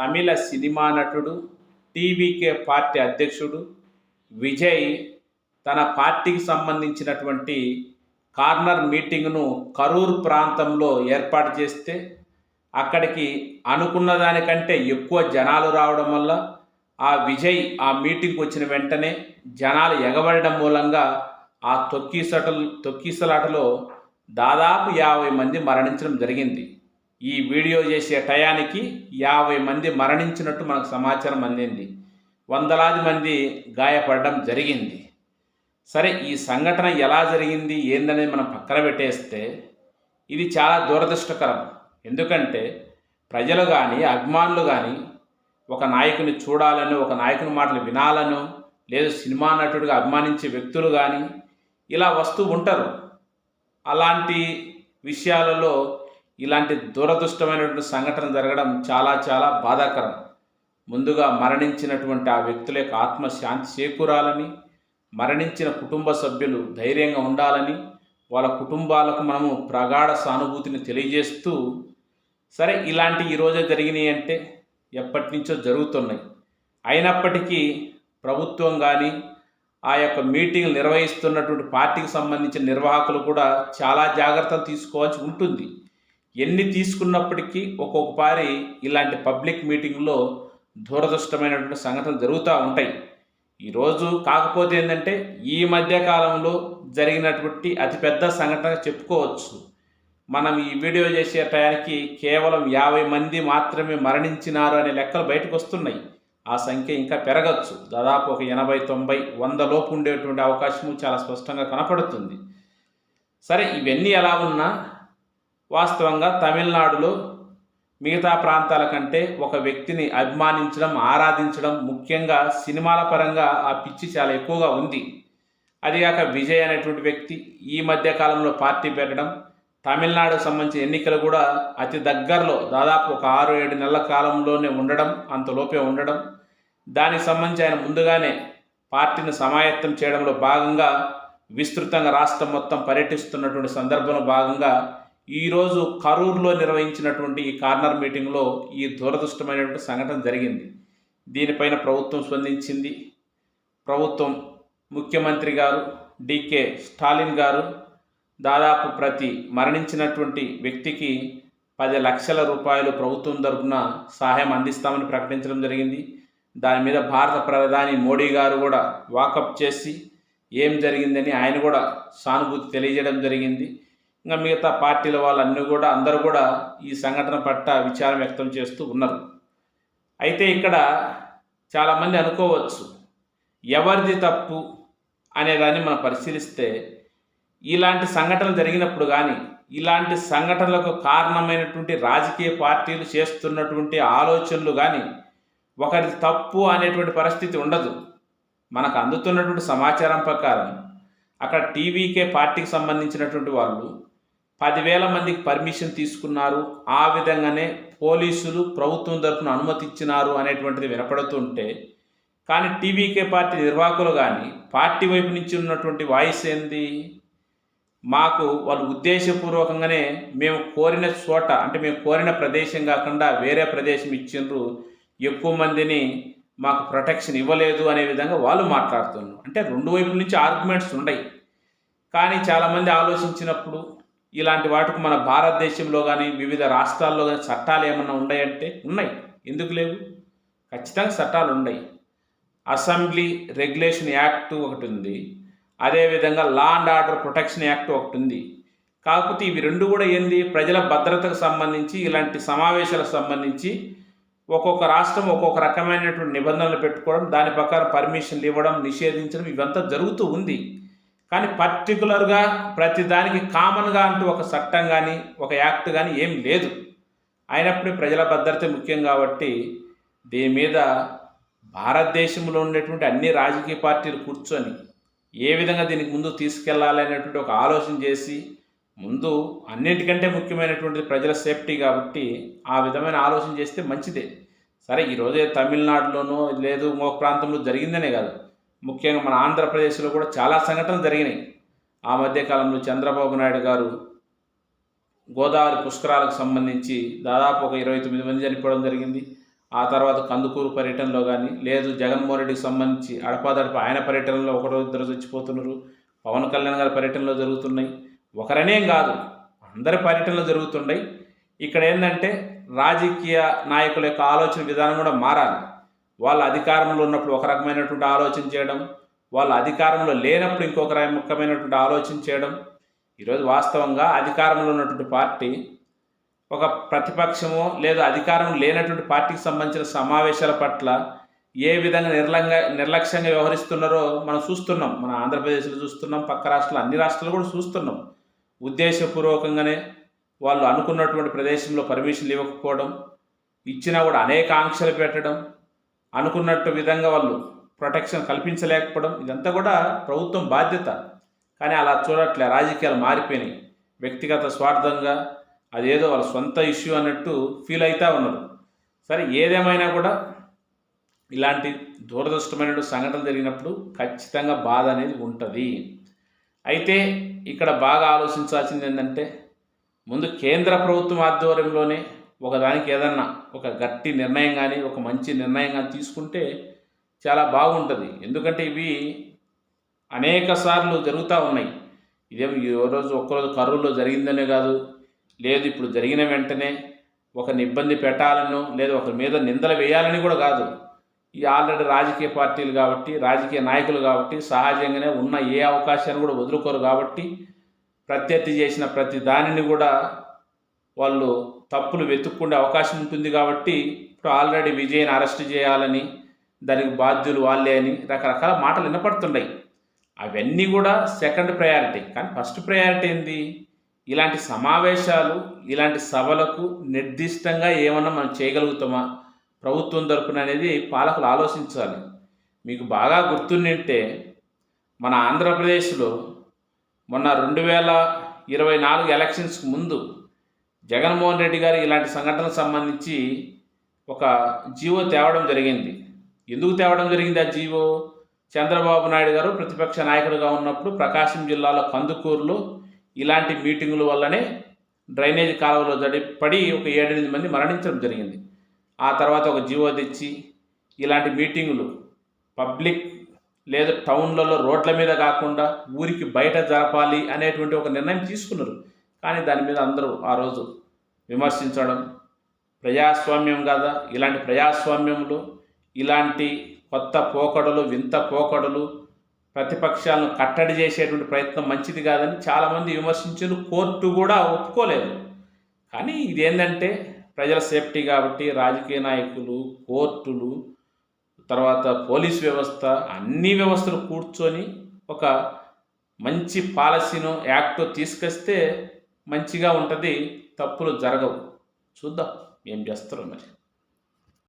తమిళ cinema నటుడు TVK party అధ్యక్షుడు విజయ్ తన పార్టీకి సంబంధించినటువంటి కార్నర్ మీటింగ్ను కరూర్ ప్రాంతంలో ఏర్పాటు చేస్తే అక్కడికి అనుకున్న దానికంటే ఎక్కువ జనాలు రావడం వల్ల ఆ విజయ్ ఆ మీటింగ్కి వచ్చిన వెంటనే జనాలు ఎగబడడం మూలంగా ఆ తొక్కిసటలు తొక్కిసలాటలో దాదాపు యాభై మంది మరణించడం జరిగింది. ఈ వీడియో చేసే టయానికి యాభై మంది మరణించినట్టు మనకు సమాచారం అందింది. వందలాది మంది గాయపడడం జరిగింది. సరే ఈ సంఘటన ఎలా జరిగింది? ఏందనేది మనం పక్కన పెట్టేస్తే ఇది చాలా దురదృష్టకరం. ఎందుకంటే ప్రజలు కానీ అభిమానులు కానీ ఒక నాయకుని చూడాలని ఒక నాయకుని మాటలు వినాలనో లేదు సినిమా నటుడిగా అభిమానించే వ్యక్తులు కానీ ఇలా వస్తూ ఉంటారు. అలాంటి విషయాలలో ఇలాంటి దురదృష్టమైనటువంటి సంఘటన జరగడం చాలా చాలా బాధాకరం. ముందుగా మరణించినటువంటి ఆ వ్యక్తుల యొక్క ఆత్మశాంతి చేకూరాలని మరణించిన కుటుంబ సభ్యులు ధైర్యంగా ఉండాలని వాళ్ళ కుటుంబాలకు మనము ప్రగాఢ సానుభూతిని తెలియజేస్తూ సరే ఇలాంటి ఈరోజే జరిగినాయి అంటే ఎప్పటి నుంచో జరుగుతున్నాయి. అయినప్పటికీ ప్రభుత్వం కానీ ఆ యొక్క మీటింగ్ నిర్వహిస్తున్నటువంటి పార్టీకి సంబంధించిన నిర్వాహకులు కూడా చాలా జాగ్రత్తలు తీసుకోవాల్సి ఉంటుంది. ఎన్ని తీసుకున్నప్పటికీ ఒక్కొక్కసారి ఇలాంటి పబ్లిక్ మీటింగ్లో దురదృష్టమైనటువంటి సంఘటనలు జరుగుతూ ఉంటాయి. ఈరోజు కాకపోతే ఏంటంటే ఈ మధ్యకాలంలో జరిగినటువంటి అతిపెద్ద సంఘటన చెప్పుకోవచ్చు. మనం ఈ వీడియో చేసే టయానికి కేవలం యాభై మంది మాత్రమే మరణించినారు అనే లెక్కలు బయటకు వస్తున్నాయి ఆ సంఖ్య ఇంకా పెరగచ్చు. దాదాపు ఒక ఎనభై తొంభై వంద లోపు ఉండేటువంటి అవకాశం చాలా స్పష్టంగా కనపడుతుంది. సరే ఇవన్నీ ఎలా ఉన్నా వాస్తవంగా తమిళనాడులో మిగతా ప్రాంతాల కంటే ఒక వ్యక్తిని అభిమానించడం ఆరాధించడం ముఖ్యంగా సినిమాల పరంగా ఆ పిచ్చి చాలా ఎక్కువగా ఉంది. అదిగాక విజయ్ అనేటువంటి వ్యక్తి ఈ మధ్య కాలంలో పార్టీ పెట్టడం తమిళనాడుకు సంబంధించిన ఎన్నికలు కూడా అతి దగ్గరలో దాదాపు ఒక ఆరు ఏడు నెలల కాలంలోనే ఉండడం అంతలోపే ఉండడం. దానికి సంబంధించి ఆయన ముందుగానే పార్టీని సమాయత్తం చేయడంలో భాగంగా విస్తృతంగా రాష్ట్రం మొత్తం పర్యటిస్తున్నటువంటి సందర్భంలో భాగంగా ఈరోజు కరూరులో నిర్వహించినటువంటి ఈ కార్నర్ మీటింగ్లో ఈ దురదృష్టమైనటువంటి సంఘటన జరిగింది. దీనిపైన ప్రభుత్వం స్పందించింది. ప్రభుత్వం ముఖ్యమంత్రి గారు డికే స్టాలిన్ గారు దాదాపు ప్రతి మరణించినటువంటి వ్యక్తికి పది లక్షల రూపాయలు ప్రభుత్వం తరపున సహాయం అందిస్తామని ప్రకటించడం జరిగింది. దాని మీద భారత ప్రధాని మోడీ గారు కూడా వాకప్ చేసి ఏం జరిగిందని ఆయన కూడా సానుభూతి తెలియజేయడం జరిగింది. ఇంకా మిగతా పార్టీల వాళ్ళన్నీ కూడా అందరూ కూడా ఈ సంఘటన పట్ల విచారం వ్యక్తం చేస్తూ ఉన్నారు. అయితే ఇక్కడ చాలామంది అనుకోవచ్చు ఎవరిది తప్పు అనేదాన్ని మనం పరిశీలిస్తే ఇలాంటి సంఘటనలు జరిగినప్పుడు కానీ ఇలాంటి సంఘటనలకు కారణమైనటువంటి రాజకీయ పార్టీలు చేస్తున్నటువంటి ఆలోచనలు కానీ ఒకరి తప్పు అనేటువంటి పరిస్థితి ఉండదు. మనకు అందుతున్నటువంటి సమాచారం ప్రకారం అక్కడ టీవీకే పార్టీకి సంబంధించినటువంటి వాళ్ళు పదివేల మందికి పర్మిషన్ తీసుకున్నారు. ఆ విధంగానే పోలీసులు ప్రభుత్వం తరఫున అనుమతి ఇచ్చినారు అనేటువంటిది వినపడుతుంటే కానీ టీవీకే పార్టీ నిర్వాహకులు కానీ పార్టీ వైపు నుంచి ఉన్నటువంటి వాయిస్ ఏంది? మాకు వాళ్ళు ఉద్దేశపూర్వకంగానే మేము కోరిన చోట అంటే మేము కోరిన ప్రదేశం కాకుండా వేరే ప్రదేశం ఇచ్చిండ్రు. ఎక్కువ మందిని మాకు ప్రొటెక్షన్ ఇవ్వలేదు అనే విధంగా వాళ్ళు మాట్లాడుతున్నారు. అంటే రెండు వైపుల నుంచి ఆర్గ్యుమెంట్స్ ఉన్నాయి కానీ చాలామంది ఆలోచించినప్పుడు ఇలాంటి వాటికి మన భారతదేశంలో కానీ వివిధ రాష్ట్రాల్లో కానీ చట్టాలు ఏమన్నా ఉన్నాయంటే ఉన్నాయి. ఎందుకు లేవు? ఖచ్చితంగా చట్టాలు ఉన్నాయి. అసెంబ్లీ రెగ్యులేషన్ యాక్ట్ ఒకటి ఉంది. అదేవిధంగా law and order protection act ఒకటి ఉంది. కాకపోతే ఇవి రెండు కూడా ఏంది? ప్రజల భద్రతకు సంబంధించి ఇలాంటి సమావేశాలకు సంబంధించి ఒక్కొక్క రాష్ట్రం ఒక్కొక్క రకమైనటువంటి నిబంధనలు పెట్టుకోవడం దాని ప్రకారం పర్మిషన్లు ఇవ్వడం నిషేధించడం ఇవంతా జరుగుతూ ఉంది. కానీ పర్టికులర్గా ప్రతి దానికి కామన్గా అంటూ ఒక చట్టం కానీ ఒక యాక్ట్ కానీ ఏం లేదు. అయినప్పుడు ప్రజల భద్రత ముఖ్యం కాబట్టి దీని మీద భారతదేశంలో ఉండేటువంటి అన్ని రాజకీయ పార్టీలు కూర్చొని ఏ విధంగా దీనికి ముందు తీసుకెళ్ళాలి అనేటువంటి ఒక ఆలోచన చేసి ముందు అన్నింటికంటే ముఖ్యమైనటువంటిది ప్రజల సేఫ్టీ కాబట్టి ఆ విధమైన ఆలోచన చేస్తే మంచిదే. సరే ఈరోజే తమిళనాడులోనో లేదు ఇంకొక ప్రాంతంలో జరిగిందనే కాదు. ముఖ్యంగా మన ఆంధ్రప్రదేశ్లో కూడా చాలా సంఘటనలు జరిగినాయి. ఆ మధ్యకాలంలో చంద్రబాబు నాయుడు గారు గోదావరి పుష్కరాలకు సంబంధించి దాదాపు ఒక ఇరవై తొమ్మిది మంది చనిపోవడం జరిగింది. ఆ తర్వాత కందుకూరు పర్యటనలో కానీ లేదు జగన్మోహన్ రెడ్డికి సంబంధించి అడపాదడప ఆయన పర్యటనలో ఒకరో ఇద్దరు చచ్చిపోతున్నారు. పవన్ కళ్యాణ్ గారి పర్యటనలో జరుగుతున్నాయి. ఒకరనేం కాదు అందరి పర్యటనలు జరుగుతున్నాయి. ఇక్కడ ఏంటంటే రాజకీయ నాయకుల యొక్క ఆలోచన విధానం కూడా మారాలి. వాళ్ళ అధికారంలో ఉన్నప్పుడు ఒక రకమైనటువంటి ఆలోచన చేయడం వాళ్ళ అధికారంలో లేనప్పుడు ఇంకొక రకమైనటువంటి ఆలోచన చేయడం. ఈరోజు వాస్తవంగా అధికారంలో ఉన్నటువంటి పార్టీ ఒక ప్రతిపక్షము లేదా అధికారం లేనటువంటి పార్టీకి సంబంధించిన సమావేశాల పట్ల ఏ విధంగా నిర్లంగా నిర్లక్ష్యంగా వ్యవహరిస్తున్నారో మనం చూస్తున్నాం. మన ఆంధ్రప్రదేశ్లో చూస్తున్నాం పక్క రాష్ట్రాలు అన్ని రాష్ట్రాలు కూడా చూస్తున్నాం. ఉద్దేశపూర్వకంగానే వాళ్ళు అనుకున్నటువంటి ప్రదేశంలో పర్మిషన్లు ఇవ్వకపోవడం ఇచ్చినా కూడా అనేక ఆంక్షలు పెట్టడం అనుకున్నట్టు విధంగా వాళ్ళు ప్రొటెక్షన్ కల్పించలేకపోవడం ఇదంతా కూడా ప్రభుత్వం బాధ్యత. కానీ అలా చూడట్లే రాజకీయాలు మారిపోయినాయి. వ్యక్తిగత స్వార్థంగా అదేదో వాళ్ళ సొంత ఇష్యూ అన్నట్టు ఫీల్ అవుతూ ఉన్నారు. సరే ఏదేమైనా కూడా ఇలాంటి దూరదృష్టమైన సంఘటన జరిగినప్పుడు ఖచ్చితంగా బాధ అనేది ఉంటుంది. అయితే ఇక్కడ బాగా ఆలోచించాల్సింది ఏంటంటే ముందు కేంద్ర ప్రభుత్వం ఆధ్వర్యంలోనే ఒకదానికి ఏదన్నా ఒక గట్టి నిర్ణయం కానీ ఒక మంచి నిర్ణయం కానీ తీసుకుంటే చాలా బాగుంటుంది. ఎందుకంటే ఇవి అనేక సార్లు జరుగుతూ ఉన్నాయి. ఇదేం ఈ రోజు ఒక్కరోజు కరువులో జరిగిందనే కాదు. లేదు ఇప్పుడు జరిగిన వెంటనే ఒకరిని ఇబ్బంది పెట్టాలను లేదు ఒకరి మీద నిందలు వేయాలని కూడా కాదు. ఈ ఆల్రెడీ రాజకీయ పార్టీలు కాబట్టి రాజకీయ నాయకులు కాబట్టి సహజంగానే ఉన్న ఏ అవకాశాన్ని కూడా వదులుకోరు కాబట్టి ప్రత్యర్థి చేసిన ప్రతి దానిని కూడా వాళ్ళు తప్పులు వెతుక్కుండే అవకాశం ఉంటుంది కాబట్టి ఇప్పుడు ఆల్రెడీ విజయ్ని అరెస్ట్ చేయాలని దానికి బాధ్యులు వాళ్ళే అని రకరకాల మాటలు వినపడుతున్నాయి అవన్నీ కూడా సెకండ్ ప్రయారిటీ. కానీ ఫస్ట్ ప్రయారిటీ ఏంది? ఇలాంటి సమావేశాలు ఇలాంటి సభలకు నిర్దిష్టంగా ఏమన్నా మనం చేయగలుగుతామా? ప్రభుత్వం తరపున అనేది పాలకులు ఆలోచించాలి. మీకు బాగా గుర్తుండింటే మన ఆంధ్రప్రదేశ్లో మొన్న రెండు వేల ఇరవై నాలుగు ఎలక్షన్స్కి ముందు జగన్మోహన్ రెడ్డి గారు ఇలాంటి సంఘటనలకు సంబంధించి ఒక జీవో తేవడం జరిగింది. ఎందుకు తేవడం జరిగింది ఆ జీవో? చంద్రబాబు నాయుడు గారు ప్రతిపక్ష నాయకుడిగా ఉన్నప్పుడు ప్రకాశం జిల్లాలో కందుకూరులో ఇలాంటి మీటింగుల వల్లనే డ్రైనేజ్ కాలువలో జడి పడి ఒక ఏడెనిమిది మంది మరణించడం జరిగింది. ఆ తర్వాత ఒక జీవో తెచ్చి ఇలాంటి మీటింగులు పబ్లిక్ లేదా టౌన్లలో రోడ్ల మీద కాకుండా ఊరికి బయట జరపాలి అనేటువంటి ఒక నిర్ణయం తీసుకున్నారు. కానీ దాని మీద అందరూ ఆ రోజు విమర్శించడం ప్రజాస్వామ్యం కదా. ఇలాంటి ప్రజాస్వామ్యంలో ఇలాంటి కొత్త పోకడలు వింత పోకడలు ప్రతిపక్షాలను కట్టడి చేసేటువంటి ప్రయత్నం మంచిది కాదని చాలామంది విమర్శించారు. కోర్టు కూడా ఒప్పుకోలేదు. కానీ ఇదేంటంటే ప్రజల సేఫ్టీ కాబట్టి రాజకీయ నాయకులు కోర్టులు తర్వాత పోలీస్ వ్యవస్థ అన్ని వ్యవస్థలు కూర్చొని ఒక మంచి పాలసీను యాక్ట్ తీసుకొస్తే మంచిగా ఉంటుంది తప్పులు జరగవు. చూద్దాం ఏం చేస్తారో మరి.